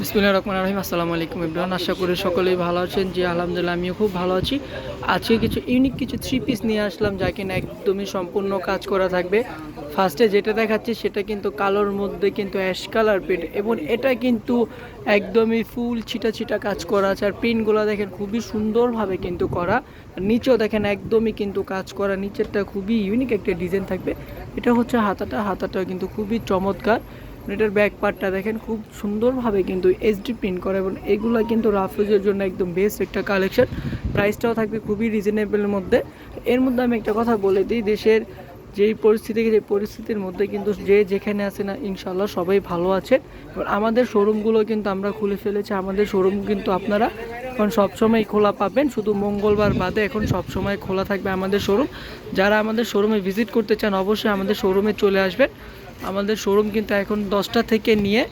বিসমুল্লাহ রহমান রহিম। আসসালামু আলাইকুম ইব্রাহিম আশা করি সকলেই ভালো আছেন। জি, আলহামদুলিল্লাহ, আমিও খুব ভালো আছি। আজকে কিছু ইউনিক কিছু থ্রি পিস নিয়ে আসলাম যা কিনা একদমই সম্পূর্ণ কাজ করা থাকবে। ফার্স্টে যেটা দেখাচ্ছি সেটা কিন্তু কালোর মধ্যে কিন্তু অ্যাশ কালার প্রিন্ট এবং এটা কিন্তু একদমই ফুল ছিটা ছিটা কাজ করা আছে। আর প্রিন্টগুলো দেখেন খুবই সুন্দরভাবে কিন্তু করা। নিচেও দেখেন একদমই কিন্তু কাজ করা। নিচেরটা খুবই ইউনিক একটা ডিজাইন থাকবে। এটা হচ্ছে হাতাটা। হাতাটাও কিন্তু খুবই চমৎকার। এটার ব্যাক পার্টটা দেখেন খুব সুন্দরভাবে কিন্তু এইচডি প্রিন্ট করা এবং এগুলো কিন্তু রাফিজের জন্য একদম বেস্ট একটা কালেকশন প্রাইসটাও থাকবে খুবই রিজনেবলের মধ্যে। এর মধ্যে আমি একটা কথা বলে দিই, দেশের যেই পরিস্থিতি যে পরিস্থিতির মধ্যে কিন্তু যে যেখানে আছে না ইনশাল্লাহ সবাই ভালো আছে। এবার আমাদের শোরুমগুলো কিন্তু আমরা খুলে ফেলেছি, আমাদের শোরুম কিন্তু আপনারা এখন সবসময় খোলা পাবেন। শুধু মঙ্গলবার বাদে এখন সবসময় খোলা থাকবে আমাদের শোরুম যারা আমাদের শোরুমে ভিজিট করতে চান, অবশ্যই আমাদের শোরুমে চলে আসবেন। আমাদের শোরুম কিন্তু এখন দশটা থেকে নিয়ে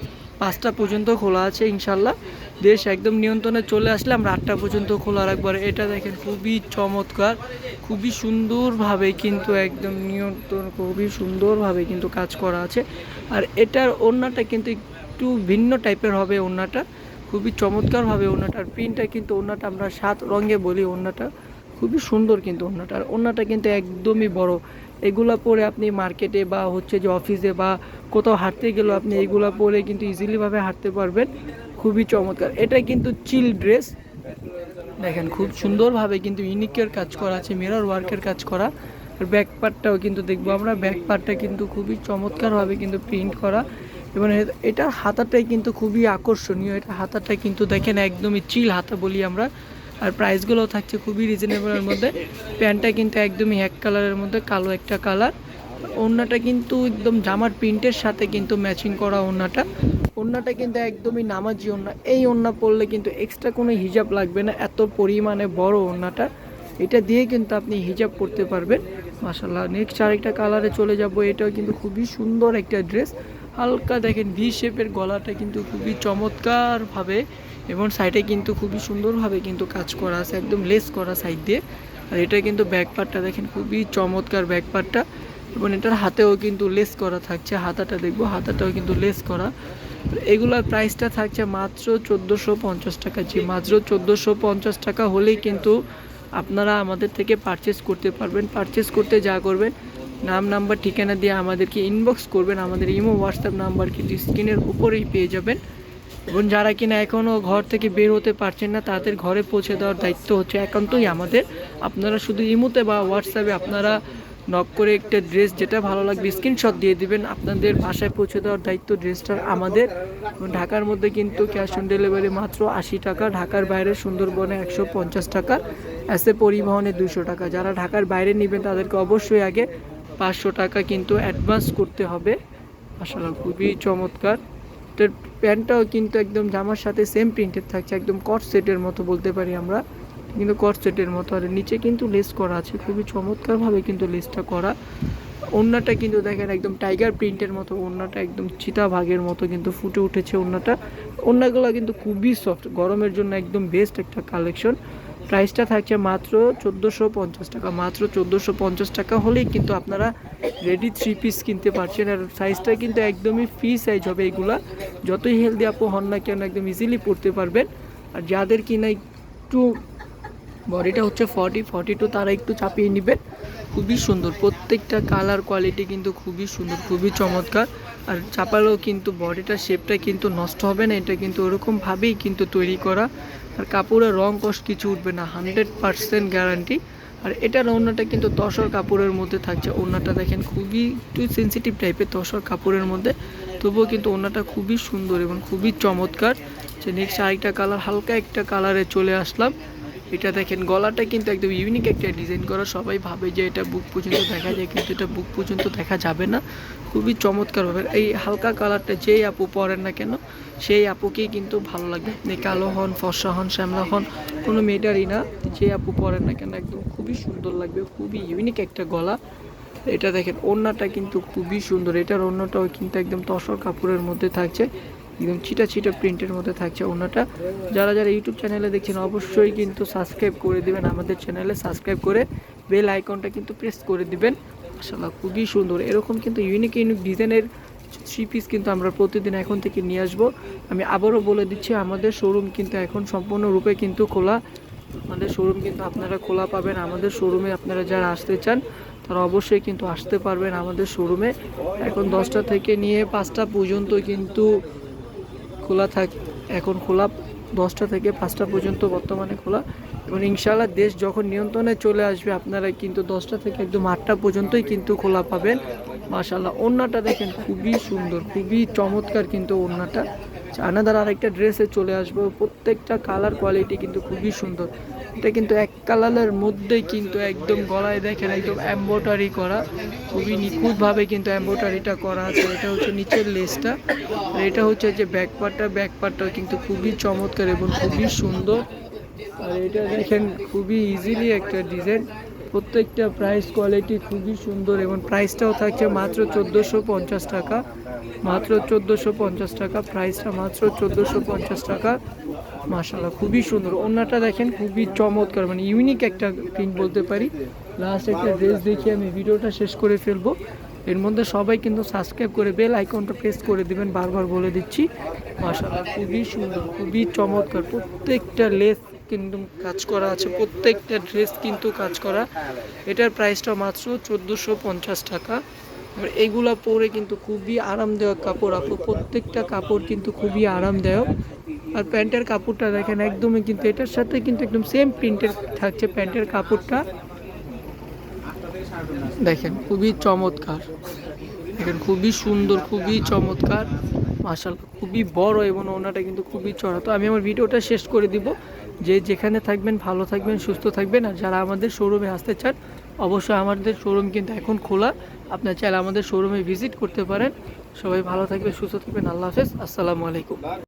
পাঁচটা পর্যন্ত খোলা আছে, ইনশাল্লাহ। দেশ একদম নিয়ন্ত্রণে চলে আসলে আমরা আটটা পর্যন্ত খোলা রাখব। আর এটা দেখেন, খুবই চমৎকার, খুবই সুন্দরভাবে কিন্তু একদম নিয়ন্ত্রণ, খুবই সুন্দরভাবে কিন্তু কাজ করা আছে। আর এটার ওড়নাটা কিন্তু একটু ভিন্ন টাইপের হবে ওড়নাটা, খুবই চমৎকারভাবে ওড়নাটার প্রিন্টটা কিন্তু ওড়নাটা আমরা সাত রঙে বলি, ওড়নাটা খুবই সুন্দর কিন্তু ওড়নাটা। আর ওড়নাটা কিন্তু একদমই বড়। এগুলা পরে আপনি মার্কেটে বা হচ্ছে যে অফিসে বা কোথাও হাঁটতে গেলেও আপনি এগুলা পরে কিন্তু ইজিলিভাবে হাঁটতে পারবেন। খুবই চমৎকার। এটা কিন্তু চিল ড্রেস দেখেন, খুব সুন্দরভাবে কিন্তু ইউনিকের কাজ করা আছে মিরর ওয়ার্কের কাজ করা। আর ব্যাক পার্টটাও কিন্তু দেখব আমরা। ব্যাক পার্টটা কিন্তু খুবই চমৎকারভাবে কিন্তু প্রিন্ট করা। এবং এ- এটার হাতাটাই কিন্তু খুবই আকর্ষণীয়। এটা হাতাটা কিন্তু দেখেন একদমই চিল হাতা বলি আমরা। আর প্রাইসগুলোও থাকছে খুবই রিজনেবলের মধ্যে। প্যান্টটা কিন্তু একদমই এক কালারের মধ্যে, কালো একটা কালার। ওড়নাটা কিন্তু একদম জামার প্রিন্টের সাথে কিন্তু ম্যাচিং করা ওড়নাটা। ওড়নাটা কিন্তু একদমই নামাজি ওড়না। এই ওড়না পরলে কিন্তু এক্সট্রা কোনো হিজাব লাগবে না, এত পরিমাণে বড় ওড়নাটা। এটা দিয়ে কিন্তু আপনি হিজাব পরতে পারবেন। মাসাল্লাহ নেক্সট আরেকটা কালারে চলে যাব। এটাও কিন্তু খুবই সুন্দর একটা ড্রেস। হালকা দেখেন ভি শেপের গলাটা কিন্তু খুবই চমৎকারভাবে এবং সাইডে কিন্তু খুবই সুন্দরভাবে কিন্তু কাজ করা আছে, একদম লেস করা সাইড দিয়ে। আর এটা কিন্তু ব্যাক পার্টটা দেখেন, খুবই চমৎকার ব্যাক পার্টটা এবং এটার হাতেও কিন্তু লেস করা থাকছে, হাতাটা দেখব, হাতাটাও কিন্তু লেস করা। এগুলোর প্রাইসটা থাকছে মাত্র চোদ্দোশো পঞ্চাশ টাকা জি, মাত্র চোদ্দোশো পঞ্চাশ টাকা হলেই কিন্তু আপনারা আমাদের থেকে পারচেস করতে পারবেন। পারচেস করতে যা করবেন, নাম নাম্বার ঠিকানা দিয়ে আমাদেরকে ইনবক্স করবেন। আমাদের ইমো হোয়াটসঅ্যাপ নাম্বার কিন্তু স্ক্রিনের উপরেই পেয়ে যাবেন। এবং যারা কিনা এখনও ঘর থেকে বের হতে পারছেন না, তাদের ঘরে পৌঁছে দেওয়ার দায়িত্ব হচ্ছে একান্তই আমাদের। আপনারা শুধু ইমোতে বা হোয়াটসঅ্যাপে আপনারা নক করে একটা ড্রেস যেটা ভালো লাগবে স্ক্রিনশট দিয়ে দিবেন। আপনাদের বাসায় পৌঁছে দেওয়ার দায়িত্ব ড্রেসটার আমাদের। ঢাকার মধ্যে কিন্তু ক্যাশ অন ডেলিভারি মাত্র আশি টাকা, ঢাকার বাইরে সুন্দরবনে একশো পঞ্চাশ টাকা এসে পরিবহনে দুশো টাকা। যারা ঢাকার বাইরে নেবেন, তাদেরকে অবশ্যই আগে পাঁচশো টাকা কিন্তু অ্যাডভান্স করতে হবে। আসলে খুবই চমৎকার। এটার প্যান্টটাও কিন্তু একদম জামার সাথে সেম প্রিন্টেড থাকছে, একদম কট সেটের মতো বলতে পারি আমরা। কিন্তু কট সেটের মতো, আর নিচে কিন্তু লেস করা আছে, খুবই চমৎকারভাবে কিন্তু লেসটা করা। ওড়নাটা কিন্তু দেখেন একদম টাইগার প্রিন্টের মতো, ওড়নাটা একদম চিতা ভাগের মতো কিন্তু ফুটে উঠেছে ওড়নাটা। ওড়নাগুলো কিন্তু খুবই সফট গরমের জন্য একদম বেস্ট একটা কালেকশন প্রাইসটা থাকছে মাত্র চোদ্দোশো পঞ্চাশ টাকা। মাত্র চোদ্দোশো পঞ্চাশ টাকা হলেই কিন্তু আপনারা রেডি থ্রি পিস কিনতে পারছেন। আর সাইজটা কিন্তু একদমই ফ্রি সাইজ হবে এগুলা। যতই হেলদি আপু হন না কেন একদম ইজিলি পড়তে পারবেন। আর যাদের কিনা একটু বডিটা হচ্ছে ফর্টি ফর্টি টু তারা একটু চাপিয়ে নেবেন। খুবই সুন্দর। প্রত্যেকটা কালার কোয়ালিটি কিন্তু খুবই সুন্দর, খুবই চমৎকার। আর চাপালেও কিন্তু বডিটার শেপটা কিন্তু নষ্ট হবে না। এটা কিন্তু ওরকমভাবেই কিন্তু তৈরি করা। আর কাপড়ের রং কষ কিছু উঠবে না, হান্ড্রেড পারসেন্ট গ্যারান্টি। আর এটার ওড়নাটা কিন্তু তসর কাপড়ের মধ্যে থাকছে। ওড়নাটা দেখেন খুবই একটু সেন্সিটিভ টাইপের তসর কাপড়ের মধ্যে। তবুও কিন্তু ওড়নাটা খুবই সুন্দর এবং খুবই চমৎকার। যে নেক্সট আরেকটা কালার হালকা একটা কালারে চলে আসলাম। এটা দেখেন, গলাটা কিন্তু একদম ইউনিক একটা ডিজাইন করা। সবাই ভাবে যে এটা বুক পর্যন্ত দেখা যায়, কিন্তু এটা বুক পর্যন্ত দেখা যাবে না। খুবই চমৎকার হবে। এই হালকা কালারটা যেই আপু পরেন না কেন, সেই আপুকেই কিন্তু ভালো লাগবে। আপনি কালো হন, ফর্সা হন, শ্যামলা হন, কোনো মেয়েটারই না। যে আপু পরেন না কেন, একদম খুবই সুন্দর লাগবে। খুবই ইউনিক একটা গলা। এটা দেখেন, ওড়নাটা কিন্তু খুবই সুন্দর। এটার ওড়নাটাও কিন্তু একদম তসর কাপড়ের মধ্যে থাকছে। একদম ছিটা ছিটা প্রিন্টের মধ্যে থাকছে ওড়নাটা। যারা যারা ইউটিউব চ্যানেলে দেখছেন, অবশ্যই কিন্তু সাবস্ক্রাইব করে দিবেন। আমাদের চ্যানেলে সাবস্ক্রাইব করে বেল আইকনটা কিন্তু প্রেস করে দিবেন। মাশাআল্লাহ, খুবই সুন্দর। এরকম কিন্তু ইউনিক ইউনিক ডিজাইনের থ্রি পিস কিন্তু আমরা প্রতিদিন এখন থেকে নিয়ে আসব। আমি আবারও বলে দিচ্ছি, আমাদের শোরুম কিন্তু এখন সম্পূর্ণরূপে কিন্তু খোলা। আমাদের শোরুম কিন্তু আপনারা খোলা পাবেন। আমাদের শোরুমে আপনারা যারা আসতে চান, তারা অবশ্যই কিন্তু আসতে পারবেন আমাদের শোরুমে এখন দশটা থেকে নিয়ে পাঁচটা পর্যন্ত কিন্তু খোলা থাক, এখন খোলা দশটা থেকে পাঁচটা পর্যন্ত বর্তমানে খোলা। এবং ইনশাল্লাহ দেশ যখন নিয়ন্ত্রণে চলে আসবে, আপনারা কিন্তু দশটা থেকে একদম আটটা পর্যন্তই কিন্তু খোলা পাবেন। মাশাল্লাহ ওড়নাটা দেখেন খুবই সুন্দর, খুবই চমৎকার কিন্তু ওড়নাটা। আনাদার আরেকটা ড্রেসে চলে আসব, প্রত্যেকটা কালার কোয়ালিটি কিন্তু খুবই সুন্দর। এটা কিন্তু এক কালারের মধ্যেই কিন্তু একদম গলায় দেখেন একদম এম্ব্রয়ডারি করা। খুবই নিখুঁতভাবে কিন্তু এম্ব্রয়ডারিটা করা আছে। এটা হচ্ছে নিচের লেসটা। আর এটা হচ্ছে যে ব্যাক পার্টটা ব্যাক পার্টটা কিন্তু খুবই চমৎকার এবং খুবই সুন্দর। আর এটা দেখেন খুবই ইজিলি একটা ডিজাইন প্রত্যেকটা প্রাইস কোয়ালিটি খুবই সুন্দর এবং প্রাইসটাও থাকছে মাত্র চোদ্দোশো পঞ্চাশ টাকা। মাত্র চোদ্দোশো পঞ্চাশ টাকা। প্রাইসটা মাত্র চোদ্দোশো পঞ্চাশ টাকা। মাশাল্লাহ খুবই সুন্দর। অন্যটা দেখেন, খুবই চমৎকার মানে ইউনিক একটা প্রিন্ট বলতে পারি। লাস্ট একটা ড্রেস দেখে আমি ভিডিওটা শেষ করে ফেলব। এর মধ্যে সবাই কিন্তু সাবস্ক্রাইব করে বেল আইকনটা প্রেস করে দিবেন, বারবার বলে দিচ্ছি। মাশাল্লাহ খুবই সুন্দর, খুবই চমৎকার। প্রত্যেকটা লেস কিন্তু কাজ করা আছে, প্রত্যেকটা ড্রেস কিন্তু কাজ করা। এটার প্রাইসটা মাত্র চোদ্দোশো পঞ্চাশ টাকা। আর এইগুলা পরে কিন্তু খুবই আরামদায়ক কাপড়, আপু। প্রত্যেকটা কাপড় কিন্তু খুবই আরামদায়ক। আর প্যান্টের কাপড়টা দেখেন, একদমই কিন্তু এটার সাথে কিন্তু একদম সেম প্রিন্টের থাকছে প্যান্টের কাপড়টা। দেখেন, খুবই চমৎকার। দেখেন, খুবই সুন্দর, খুবই চমৎকার। মার্শাল খুবই বড় এবং ওনাটা কিন্তু খুবই চড়া তো আমি আমার ভিডিওটা শেষ করে দিব। যে যেখানে থাকবেন, ভালো থাকবেন, সুস্থ থাকবেন। আর যারা আমাদের শোরুমে আসতে চান, অবশ্যই আমাদের শোরুম কিন্তু এখন খোলা। আপনার চাইলে আমাদের শোরুমে ভিজিট করতে পারেন। সবাই ভালো থাকবেন, সুস্থ থাকবেন। আল্লাহ হাফেজ। আসসালামু আলাইকুম।